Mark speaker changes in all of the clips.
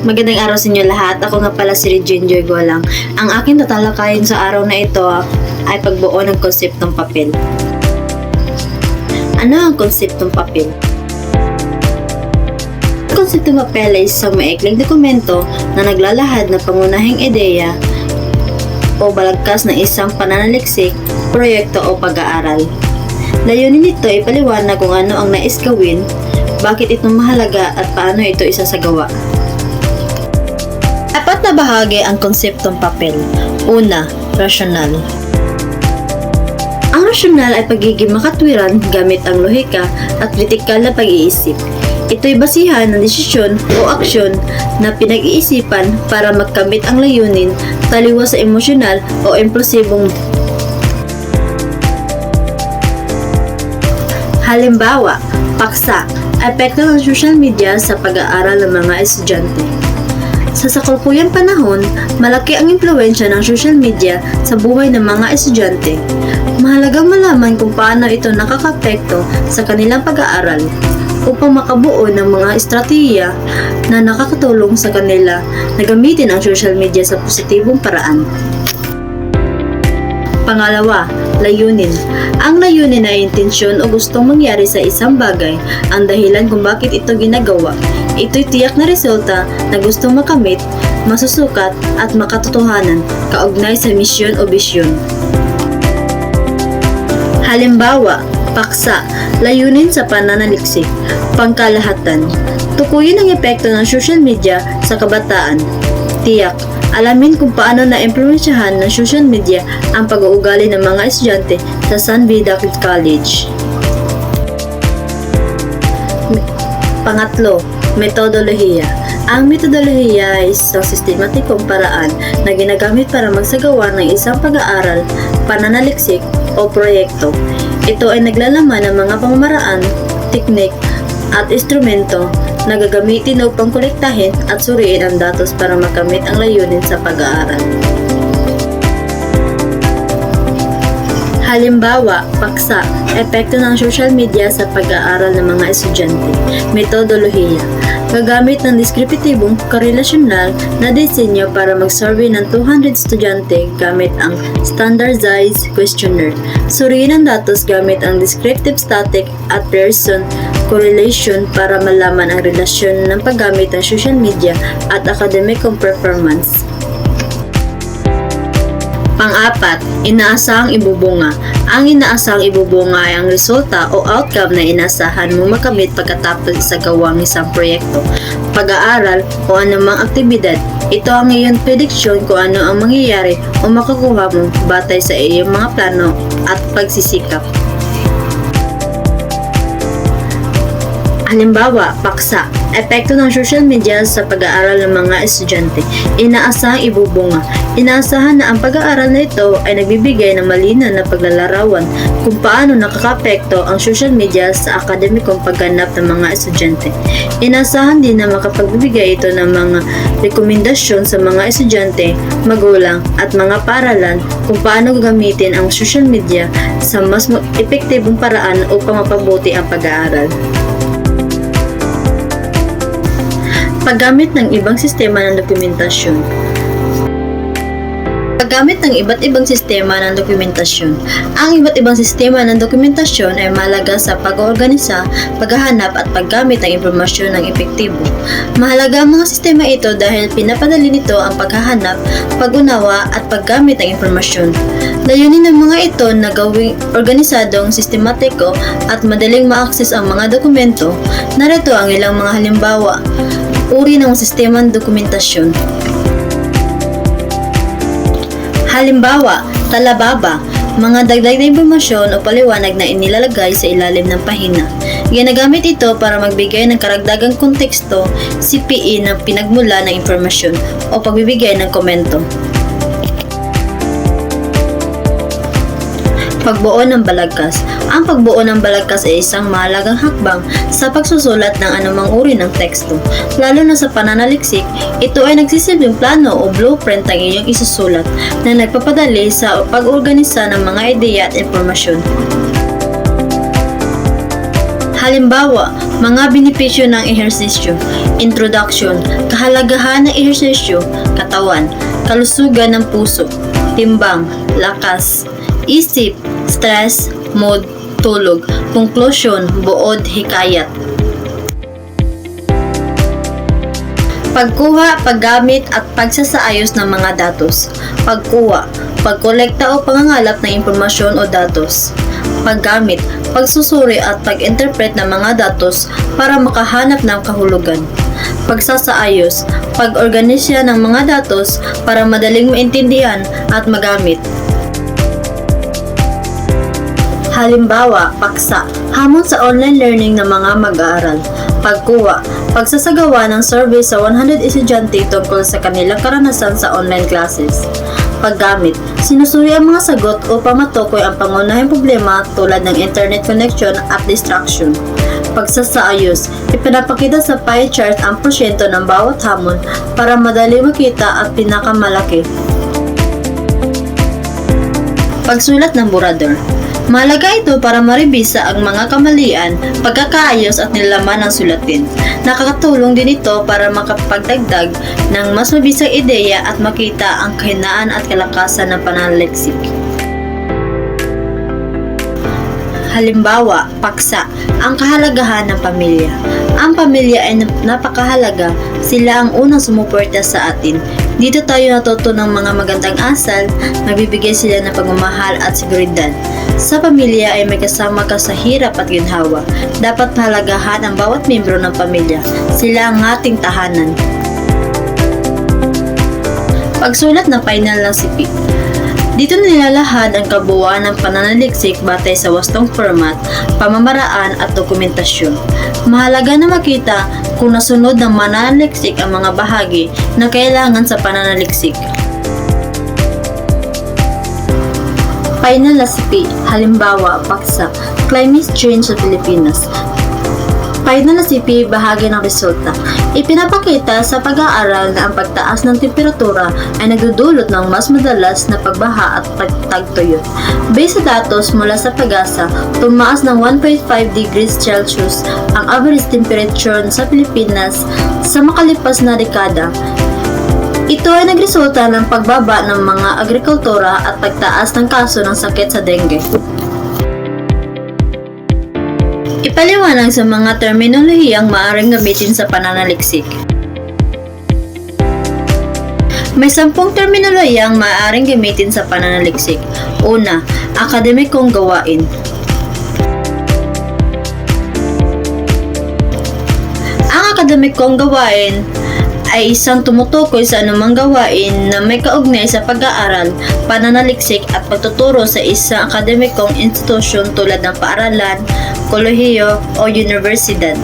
Speaker 1: Magandang araw sa inyo lahat. Ako nga pala si Regine Golang. Ang aking tatalakayin sa araw na ito ay pagbuo ng konseptong papel. Ano ang konseptong papel? Ang konseptong papel ay isang maikling dokumento na naglalahad ng pangunahing ideya o balagkas ng isang pananaliksik, proyekto o pag-aaral. Layunin nito ay paliwanag kung ano ang nais gawin, bakit ito mahalaga at paano ito isasagawa. Apat na bahagi ang konseptong papel. Una, rasyonal. Ang rasyonal ay pagiging makatwiran gamit ang lohika at kritikal na pag-iisip. Ito'y basihan ng desisyon o aksyon na pinag-iisipan para magkamit ang layunin taliwas sa emosyonal o impulsibong Halimbawa, paksa, epekto ng social media sa pag-aaral ng mga estudyante. Sa sakalukuyang panahon, malaki ang impluensya ng social media sa buhay ng mga estudyante. Mahalagang malaman kung paano ito nakakapekto sa kanilang pag-aaral upang makabuo ng mga estratehiya na nakakatulong sa kanila na gamitin ang social media sa positibong paraan. Pangalawa, layunin. Ang layunin ay intensyon o gustong mangyari sa isang bagay, ang dahilan kung bakit ito ginagawa. Ito'y tiyak na resulta na gustong makamit, masusukat at makatotohanan kaugnay sa misyon o bisyon. Halimbawa, paksa, layunin sa pananaliksik, pangkalahatan. Tukuyin ang epekto ng social media sa kabataan. Tiyak, alamin kung paano na-implementyahan ng social media ang pag-uugali ng mga estudyante sa San Vida College. Pangatlo, metodolohiya. Ang metodolohiya ay isang sistematikong paraan na ginagamit para magsagawa ng isang pag-aaral, pananaliksik o proyekto. Ito ay naglalaman ng mga pamamaraan, teknik, at instrumento na gagamitin upang kolektahin at suriin ang datos para makamit ang layunin sa pag-aaral. Halimbawa, paksa, epekto ng social media sa pag-aaral ng mga estudyante. Metodolohiya, gagamit ng deskriptibong korelasyonal na disenyo para mag-survey ng 200 estudyante gamit ang standardized questionnaire. Suriin ang datos gamit ang descriptive static at Pearson correlation para malaman ang relasyon ng paggamit ng social media at akademikong performance. Pang-apat, inaasahang ibubunga. Ang inaasahang ibubunga ay ang resulta o outcome na inasahan mo makamit pagkatapos isagawa ng isang proyekto, pag-aaral o anumang aktibidad. Ito ang iyong prediksyon kung ano ang mangyayari o makukuha mo batay sa iyong mga plano at pagsisikap. Halimbawa, paksa, epekto ng social media sa pag-aaral ng mga estudyante. Inaasahang ibubunga. Inaasahan na ang pag-aaral na ito ay nagbibigay ng malinaw na paglalarawan kung paano nakakapekto ang social media sa akademikong pagganap ng mga estudyante. Inaasahan din na makapagbibigay ito ng mga rekomendasyon sa mga estudyante, magulang at mga paralan kung paano gagamitin ang social media sa mas epektibong paraan upang mapabuti ang pag-aaral. Paggamit ng ibang sistema ng dokumentasyon. Paggamit ng iba't ibang sistema ng dokumentasyon. Ang iba't ibang sistema ng dokumentasyon ay mahalaga sa pag-oorganisa, paghahanap at paggamit ng impormasyon ng epektibo. Mahalaga ang mga sistema ito dahil pinapadali nito ang paghahanap, pag-unawa at paggamit ng impormasyon. Layunin ng mga ito na gawing organisadong, sistematiko at madaling ma-access ang mga dokumento. Narito ang ilang mga halimbawa. Uri ng sistema ng dokumentasyon. Halimbawa, talababa, mga dagdag na impormasyon o paliwanag na inilalagay sa ilalim ng pahina. Ginagamit ito para magbigay ng karagdagang konteksto, CPE ng pinagmula ng impormasyon o pagbibigay ng komento. Pagbuo ng balagkas. Ang pagbuo ng balagkas ay isang mahalagang hakbang sa pagsusulat ng anumang uri ng teksto. Lalo na sa pananaliksik, ito ay nagsisilbing plano o blueprint ang iyong isusulat na nagpapadali sa pag-organisa ng mga ideya at impormasyon. Halimbawa, mga benepisyo ng ehersisyo, introduction, kahalagahan ng ehersisyo, katawan, kalusugan ng puso, timbang, lakas, isip, stress, mood, tulog, conclusion, buod, hikayat. Pagkuha, paggamit at pagsasaayos ng mga datos. Pagkuha, pagkolekta o pangangalap ng impormasyon o datos. Paggamit, pagsusuri at pag-interpret ng mga datos para makahanap ng kahulugan. Pagsasaayos, pag-organisya ng mga datos para madaling maintindihan at magamit. Halimbawa, paksa, hamon sa online learning ng mga mag-aaral. Pagkuha, pagsasagawa ng survey sa 100 estudyante tungkol sa kanilang karanasan sa online classes. Paggamit, sinusuri ang mga sagot upang matukoy ang pangunahing problema tulad ng internet connection at distraction. Pagsasaayos, ipinapakita sa pie chart ang porsyento ng bawat hamon para madali makita at pinakamalaki. Pagsulat ng burador. Malaga ito para maribisa ang mga kamalian, pagkakaayos at nilaman ng sulatin. Nakakatulong din ito para makapagdagdag ng mas mabisang ideya at makita ang kahinaan at kalakasan ng pananaliksik. Halimbawa, paksa, ang kahalagahan ng pamilya. Ang pamilya ay nap- napakahalaga, sila ang unang sumuporta sa atin. Dito tayo natuto ng mga magandang asal, nagbibigay sila ng pagmamahal at seguridad. Sa pamilya ay may kasama ka sa hirap at ginhawa. Dapat pahalagahan ang bawat miyembro ng pamilya. Sila ang ating tahanan. Pagsulat ng final ng sipi. Dito nilalahad ang kabuuan ng pananaliksik batay sa wastong format, pamamaraan at dokumentasyon. Mahalaga na makita kung nasunod ng mananaliksik ang mga bahagi na kailangan sa pananaliksik. Final recipe, halimbawa, paksa, climate change sa Pilipinas. Final recipe, bahagi ng resulta. Ipinapakita sa pag-aaral na ang pagtaas ng temperatura ay nagdudulot ng mas madalas na pagbaha at pagtagtuyot. Based sa datos mula sa pag-asa, tumaas ng 1.5 degrees Celsius ang average temperature sa Pilipinas sa makalipas na dekada. Ito ay nagresulta ng pagbaba ng mga agrikultura at pagtaas ng kaso ng sakit sa dengue. Ipaliwanag sa mga terminolohiyang maaaring gamitin sa pananaliksik. May sampung terminolohiyang maaaring gamitin sa pananaliksik. Una, akademikong gawain. Ang akademikong gawain ay isang tumutukoy sa anumang gawain na may kaugnay sa pag-aaral, pananaliksik at pagtuturo sa isang akademikong institusyon tulad ng paaralan, kolehiyo o universidad.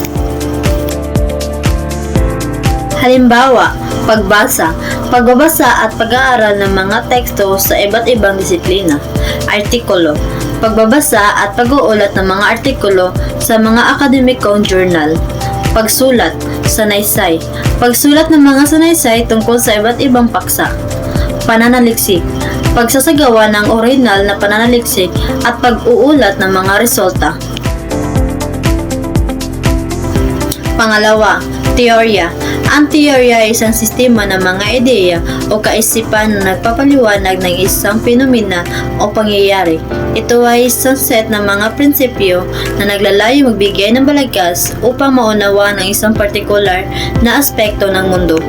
Speaker 1: Halimbawa, pagbasa, pagbabasa at pag-aaral ng mga teksto sa iba't ibang disiplina. Artikulo, pagbabasa at pag-uulat ng mga artikulo sa mga akademikong journal. Pagsulat, sanaysay, pagsulat ng mga sanaysay tungkol sa iba't ibang paksa. Pananaliksik, pagsasagawa ng orinal na pananaliksik at pag-uulat ng mga resulta. Pangalawa, teorya. Ang teorya ay isang sistema ng mga ideya o kaisipan na nagpapaliwanag ng isang fenomena o pangyayari. Ito ay isang set ng mga prinsipyo na naglalayo magbigay ng balagkas upang maunawa ng isang partikular na aspekto ng mundo.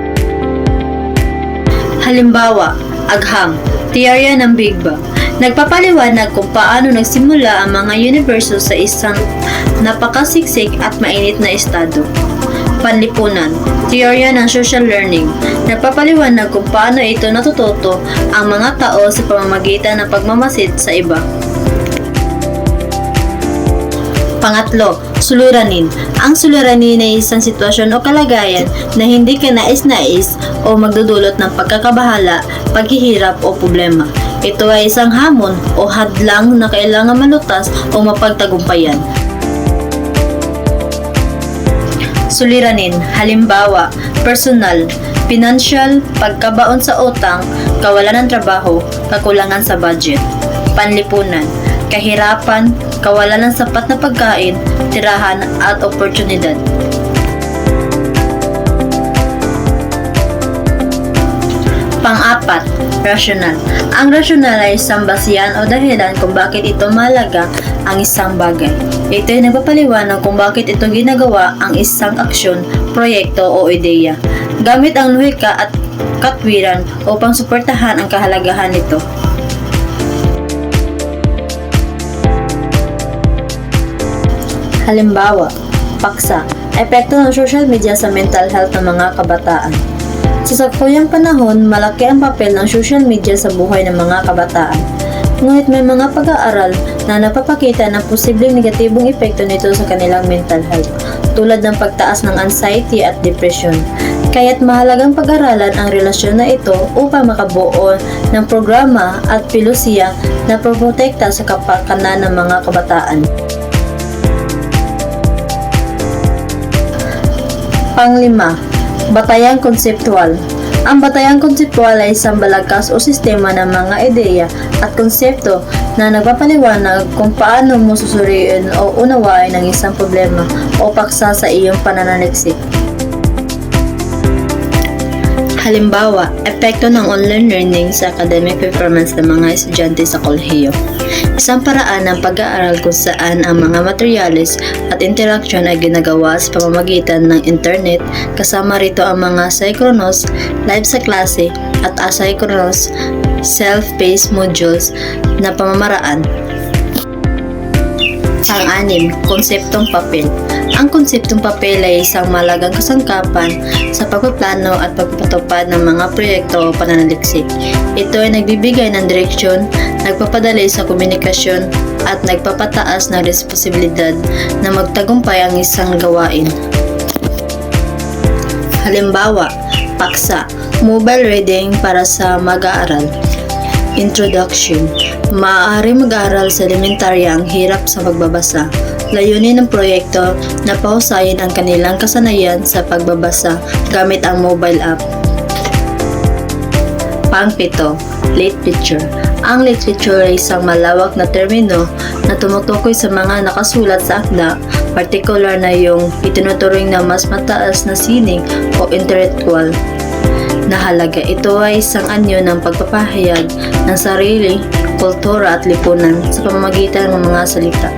Speaker 1: Halimbawa, agham, teorya ng Big Bang. Nagpapaliwanag kung paano nagsimula ang mga universo sa isang napakasiksik at mainit na estado. Panlipunan, teorya ng social learning. Nagpapaliwanag kung paano ito natututo ang mga tao sa pamamagitan ng pagmamasid sa iba. Pangatlo, suliranin. Ang suliranin ay isang sitwasyon o kalagayan na hindi ka nais-nais o magdudulot ng pagkakabahala, paghihirap o problema. Ito ay isang hamon o hadlang na kailangan malutas o mapagtagumpayan. Suliranin, halimbawa, personal, financial, pagkabaon sa utang, kawalan ng trabaho, kakulangan sa budget. Panlipunan, kahirapan, kawalan ng sapat na pagkain, tirahan at oportunidad. Pang-apat, rational. Ang rational ay isang basihan o dahilan kung bakit ito malaga ang isang bagay. Ito ay nagpapaliwanag kung bakit ito ginagawa ang isang aksyon, proyekto o ideya. Gamit ang lohika at katwiran upang suportahan ang kahalagahan nito. Halimbawa, paksa, epekto ng social media sa mental health ng mga kabataan. Sa sakuyang panahon, malaki ang papel ng social media sa buhay ng mga kabataan. Ngunit may mga pag-aaral na napapakita ng posibleng negatibong epekto nito sa kanilang mental health, tulad ng pagtaas ng anxiety at depression. Kaya't mahalagang pag-aralan ang relasyon na ito upang makabuo ng programa at pilusiya na proprotekta sa kapakanan ng mga kabataan. Panglima, batayang konseptual. Ang batayang konseptual ay isang balagkas o sistema ng mga ideya at konsepto na nagpapaliwanag kung paano mo susuriin o unawain ang isang problema o paksa sa iyong pananaliksik. Halimbawa, epekto ng online learning sa academic performance ng mga estudyante sa kolehiyo. Isang paraan ng pag-aaral kung saan ang mga materyales at interaksyon ay ginagawa sa pamamagitan ng internet kasama rito ang mga synchronous, live sa klase at asynchronous, self-paced modules na pamamaraan. Pang-anim, konseptong papel. Ang konseptong papel ay isang malagang kasangkapan sa pagpaplano at pagpapatupad ng mga proyekto o pananaliksik. Ito ay nagbibigay ng direksyon, nagpapadali sa komunikasyon, at nagpapataas ng responsibilidad na magtagumpay ang isang gawain. Halimbawa, paksa, mobile reading para sa mag-aaral. Introduction Maaari mag-aral sa elementarya ang hirap sa pagbabasa. Layunin ng proyekto na pahusayin ang kanilang kasanayan sa pagbabasa gamit ang mobile app. Pangpito, literature. Ang literature ay isang malawak na termino na tumutukoy sa mga nakasulat sa akda, partikular na yung itinuturing na mas mataas na sining o intellectual na halaga. Ito ay isang anyo ng pagpapahayag ng sarili, kultura at lipunan sa pamamagitan ng mga salita.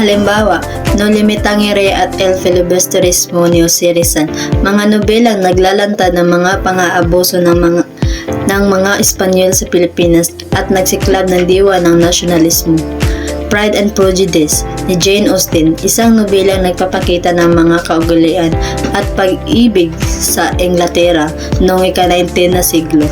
Speaker 1: Halimbawa, No Limitangere at El Filibusterismo ni Jose Rizal, mga nobelang naglalantad ng mga pang-aabuso ng mga ng mga Espanyol sa Pilipinas at nagsiklab ng diwa ng nasyonalismo. Pride and Prejudice ni Jane Austen, isang nobelang nagpapakita ng mga kaugalian at pag-ibig sa Inglaterra noong ika-19 na siglo.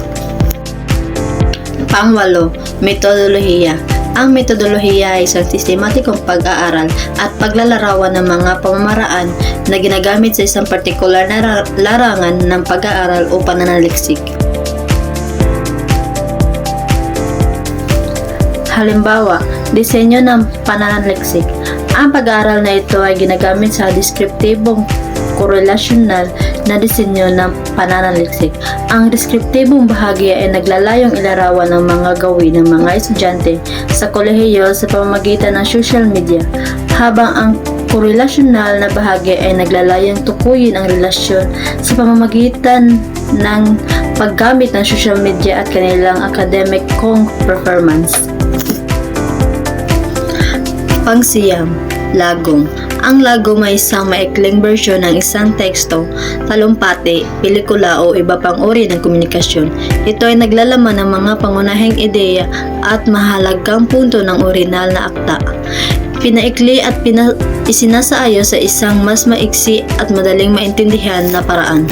Speaker 1: Pangwalo, metodolohiya. Ang metodolohiya ay isang sistematikong pag-aaral at paglalarawan ng mga pamamaraan na ginagamit sa isang partikular na ra- larangan ng pag-aaral o pananaliksik. Halimbawa, disenyo ng pananaliksik. Ang pag-aaral na ito ay ginagamit sa deskriptibong korelasyonal na disenyo ng pananaliksik. Ang deskriptibong bahagi ay naglalayong ilarawan ng mga gawin ng mga estudyante sa kolehiyo sa pamamagitan ng social media, habang ang korelasyonal na bahagi ay naglalayong tukuyin ang relasyon sa pamamagitan ng paggamit ng social media at kanilang academic kong performance. Pangsiyam, lagong. Ang lagong may isang maikling bersyon ng isang teksto, talumpati, pelikula o iba pang uri ng komunikasyon. Ito ay naglalaman ng mga pangunahing ideya at mahalagang punto ng orinal na akta. Pinaikli at pina isinasaayo sa isang mas maiksi at madaling maintindihan na paraan.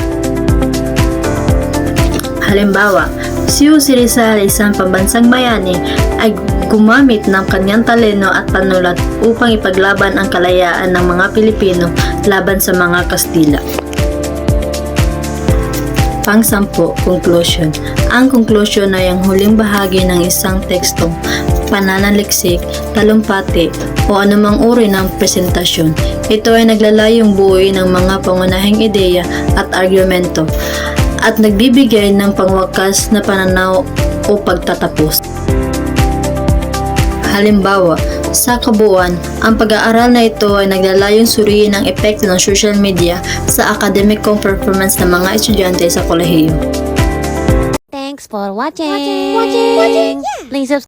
Speaker 1: Halimbawa, si Jose Rizal, isang pambansang bayani, ay gumamit ng kanyang taleno at panulat upang ipaglaban ang kalayaan ng mga Pilipino laban sa mga Kastila. Pangsampu, conclusion. Ang conclusion ay ang huling bahagi ng isang tekstong pananaliksik, talumpati o anumang uri ng presentasyon. Ito ay naglalayong buuin ng mga pangunahing ideya at argumento at nagbibigay ng pangwakas na pananaw o pagtatapos. Halimbawa, sa kabuuan, ang pag-aaral na ito ay naglalayong suriin ang epekto ng social media sa akademikong performance ng mga estudyante sa kolehiyo.
Speaker 2: Thanks for watching. watching. Please subscribe.